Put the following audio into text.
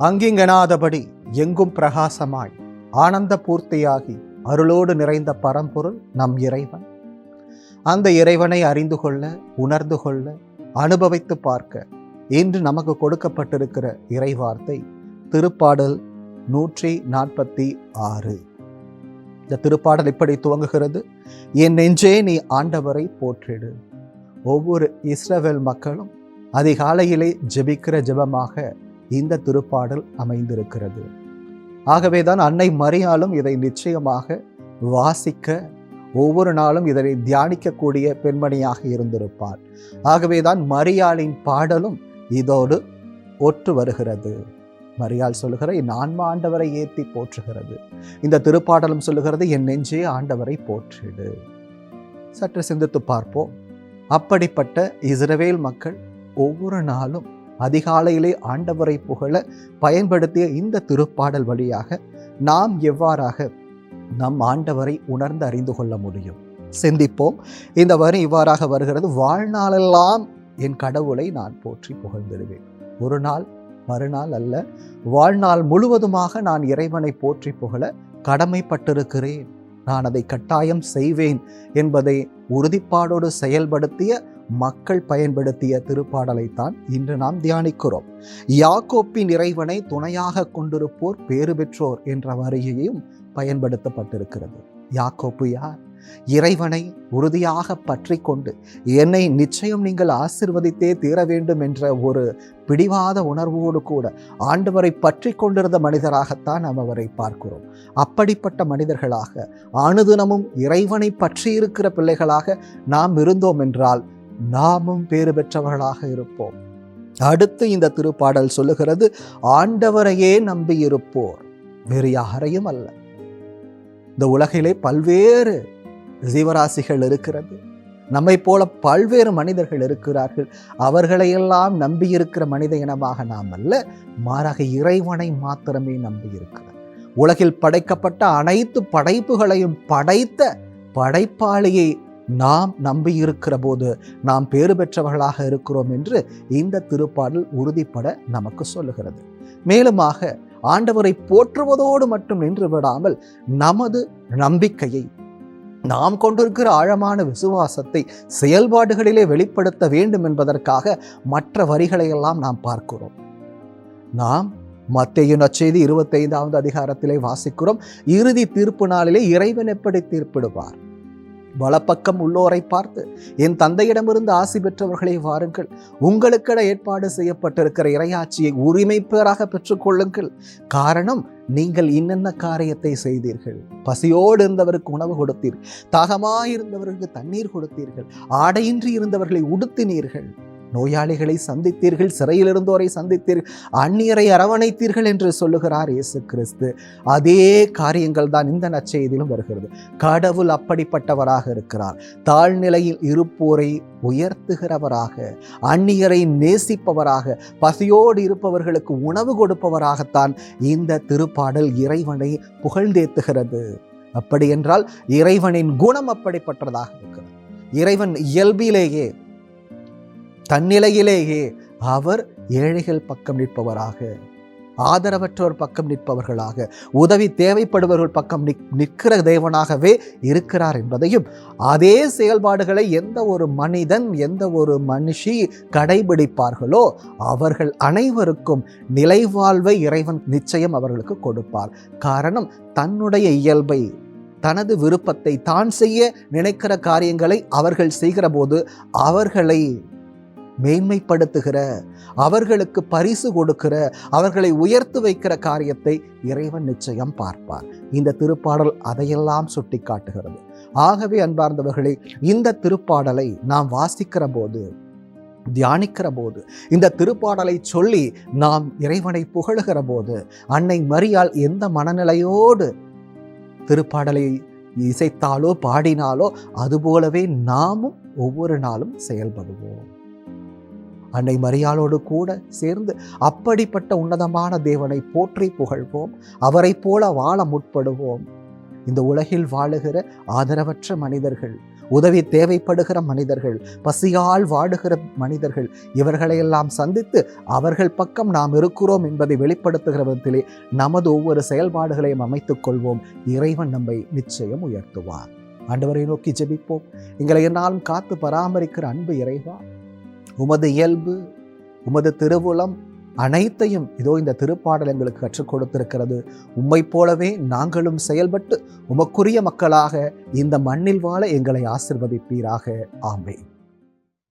அங்கிங்கனாதபடி எங்கும் பிரகாசமாய் ஆனந்த பூர்த்தியாகி அருளோடு நிறைந்த பரம்பொருள் நம் இறைவன். அந்த இறைவனை அறிந்து கொள்ள உணர்ந்து கொள்ள அனுபவித்து பார்க்க இன்று நமக்கு கொடுக்கப்பட்டிருக்கிற இறைவார்த்தை திருப்பாடல் நூற்றி நாற்பத்தி ஆறு. இந்த திருப்பாடல் இப்படி துவங்குகிறது. என் நெஞ்சே நீ ஆண்டவரை போற்றிடு. ஒவ்வொரு இஸ்ரவேல் மக்களும் அதிகாலையிலே ஜெபிக்கிற ஜெபமாக இந்த திருப்பாடல் அமைந்திருக்கிறது. ஆகவேதான் அன்னை மரியாலும் இதை நிச்சயமாக வாசிக்க ஒவ்வொரு நாளும் இதனை தியானிக்கக்கூடிய பெண்மணியாக இருந்திருப்பார் ஆகவேதான் மரியாளின் பாடலும் இதோடு ஒற்று வருகிறது. மரியாள் சொல்லுகிற என் ஆன்மா ஆண்டவரை ஏற்றி போற்றுகிறது. இந்த திருப்பாடலும் சொல்லுகிறது என் நெஞ்சே ஆண்டவரை போற்றிடு. சற்று சிந்தித்து பார்ப்போம். அப்படிப்பட்ட இஸ்ரவேல் மக்கள் ஒவ்வொரு நாளும் அதிகாலையிலே ஆண்டவரை புகழ பயன்படுத்திய இந்த திருப்பாடல் வழியாக நாம் எவ்வாறாக நம் ஆண்டவரை உணர்ந்து அறிந்து கொள்ள முடியும்? சிந்திப்போம். இந்த வரி இவ்வாறாக வருகிறது. வாழ்நாளெல்லாம் என் கடவுளை நான் போற்றி புகழ்ந்திடுவேன். ஒரு நாள் மறுநாள் அல்ல வாழ்நாள் முழுவதுமாக நான் இறைவனை போற்றி புகழ கடமைப்பட்டிருக்கிறேன். நான் அதை கட்டாயம் செய்வேன் என்பதை உறுதிப்பாடோடு செயல்படுத்திய மக்கள் பயன்படுத்திய திருப்பாடலைத்தான் இன்று நாம் தியானிக்கிறோம். யாக்கோப்பின் இறைவனை துணையாக கொண்டிருப்போர் பேறு பெற்றோர் என்ற வரியையும் பயன்படுத்தப்பட்டிருக்கிறது. யாக்கோப்பு யார்? இறைவனை உறுதியாக பற்றி கொண்டு என்னை நிச்சயம் நீங்கள் ஆசிர்வதித்தே தீர வேண்டும் என்ற ஒரு பிடிவாத உணர்வோடு கூட ஆண்டவரை பற்றி கொண்டிருந்த மனிதராகத்தான் நாம் அவரை பார்க்கிறோம். அப்படிப்பட்ட மனிதர்களாக அனுதினமும் இறைவனை பற்றி இருக்கிற பிள்ளைகளாக நாம் இருந்தோம் என்றால் நாமும் பேறு பெற்றவர்களாக இருப்போம். அடுத்து இந்த திருப்பாடல் சொல்லுகிறது ஆண்டவரையே நம்பியிருப்போர் வேறு யாரையும் அல்ல. இந்த உலகிலே பல்வேறு ஜீவராசிகள் இருக்கிறது. நம்மை போல பல்வேறு மனிதர்கள் இருக்கிறார்கள். அவர்களையெல்லாம் நம்பியிருக்கிற மனித இனமாக நாம் அல்ல மாறாக இறைவனை மாத்திரமே நம்பியிருக்கிறார் உலகில் படைக்கப்பட்ட அனைத்து படைப்புகளையும் படைத்த படைப்பாளியை நாம் நம்பியிருக்கிற போது நாம் பேறு பெற்றவர்களாக இருக்கிறோம் என்று இந்த திருப்பாடல் உறுதிப்பட நமக்கு சொல்லுகிறது. மேலுமாக ஆண்டவரை போற்றுவதோடு மட்டும் நின்று விடாமல் நமது நம்பிக்கையை நாம் கொண்டிருக்கிற ஆழமான விசுவாசத்தை செயல்பாடுகளிலே வெளிப்படுத்த வேண்டும் என்பதற்காக மற்ற வரிகளையெல்லாம் நாம் பார்க்கிறோம். நாம் மத்திய நச்செய்தி இருபத்தைந்தாவது அதிகாரத்திலே வாசிக்கிறோம். இறுதி தீர்ப்பு நாளிலே இறைவன் எப்படி தீர்ப்பிடுவார்? வலப்பக்கம் உள்ளோரை பார்த்து என் தந்தையிடமிருந்து ஆசி பெற்றவர்களே வாருங்கள். உங்களுக்கென ஏற்பாடு செய்யப்பட்டிருக்கிற இறையாட்சியை உரிமை பேராக பெற்றுக்கொள்ளுங்கள். காரணம் நீங்கள் இன்னென்ன காரியத்தை செய்தீர்கள்? பசியோடு இருந்தவருக்கு உணவு கொடுத்தீர். தாகமாயிருந்தவருக்கு தண்ணீர் கொடுத்தீர்கள். ஆடையின்றி இருந்தவர்களை உடுத்தினீர்கள். நோயாளிகளை சந்தித்தீர்கள் சிறையில் இருந்தோரை சந்தித்தீர்கள் அந்நியரை அரவணைத்தீர்கள் என்று சொல்லுகிறார் இயேசு கிறிஸ்து அதே காரியங்கள் தான் இந்த நற்செய்தியிலும் வருகிறது. கடவுள் அப்படிப்பட்டவராக இருக்கிறார். தாழ்நிலையில் இருப்போரை உயர்த்துகிறவராக அந்நியரை நேசிப்பவராக பசியோடு இருப்பவர்களுக்கு உணவு கொடுப்பவராகத்தான் இந்த திருப்பாடல் இறைவனை புகழ்ந்தேத்துகிறது. அப்படி என்றால் இறைவனின் குணம் அப்படிப்பட்டதாக இருக்கிறது. இறைவன் இயல்பிலேயே தன்னிலையிலேயே அவர் ஏழைகள் பக்கம் நிற்பவராக ஆதரவற்றோர் பக்கம் நிற்பவர்களாக உதவி தேவைப்படுபவர்கள் பக்கம் நிற்கிற தேவனாகவே இருக்கிறார் என்பதையும் அதே செயல்பாடுகளை எந்த ஒரு மனிதன் எந்த ஒரு மனுஷி கடைபிடிப்பார்களோ அவர்கள் அனைவருக்கும் நிலைவாழ்வை இறைவன் நிச்சயம் அவர்களுக்கு கொடுப்பார். காரணம் தன்னுடைய இயல்பை தனது விருப்பத்தை தான் செய்ய நினைக்கிற காரியங்களை அவர்கள் செய்கிற போது அவர்களை மேன்மைப்படுத்துகிற அவர்களுக்கு பரிசு கொடுக்கிற அவர்களை உயர்த்து வைக்கிற காரியத்தை இறைவன் நிச்சயம் பார்ப்பார். இந்த திருப்பாடல் அதையெல்லாம் சுட்டி காட்டுகிறது ஆகவே அன்பார்ந்தவர்களே இந்த திருப்பாடலை நாம் வாசிக்கிற போது தியானிக்கிற போது இந்த திருப்பாடலை சொல்லி நாம் இறைவனை புகழுகிற போது அன்னை மரியால் எந்த மனநிலையோடு திருப்பாடலை இசைத்தாலோ பாடினாலோ அதுபோலவே நாமும் ஒவ்வொரு நாளும் செயல்படுவோம். அன்னை மரியாளோடு கூட சேர்ந்து அப்படிப்பட்ட உன்னதமான தேவனை போற்றி புகழ்வோம். அவரைப் போல வாழ முற்படுவோம். இந்த உலகில் வாழுகிற ஆதரவற்ற மனிதர்கள் உதவி தேவைப்படுகிற மனிதர்கள் பசியால் வாடுகிற மனிதர்கள் இவர்களையெல்லாம் சந்தித்து அவர்கள் பக்கம் நாம் இருக்கிறோம் என்பதை வெளிப்படுத்துகிற விதத்திலே நமது ஒவ்வொரு செயல்பாடுகளையும் அமைத்துக் கொள்வோம். இறைவன் நம்மை நிச்சயம் உயர்த்துவார். ஆண்டவரை நோக்கி ஜெபிப்போம். எங்களை என்னாலும் காத்து பராமரிக்கிற அன்பு இறைவா உமது இயல்பு உமது திருவுளம் அனைத்தையும் இதோ இந்த திருப்பாடல் எங்களுக்கு கற்றுக் கொடுத்திருக்கிறது. உம்மை போலவே நாங்களும் செயல்பட்டு உமக்குரிய மக்களாக இந்த மண்ணில் வாழ எங்களை ஆசிர்வதிப்பீராக. ஆமென்.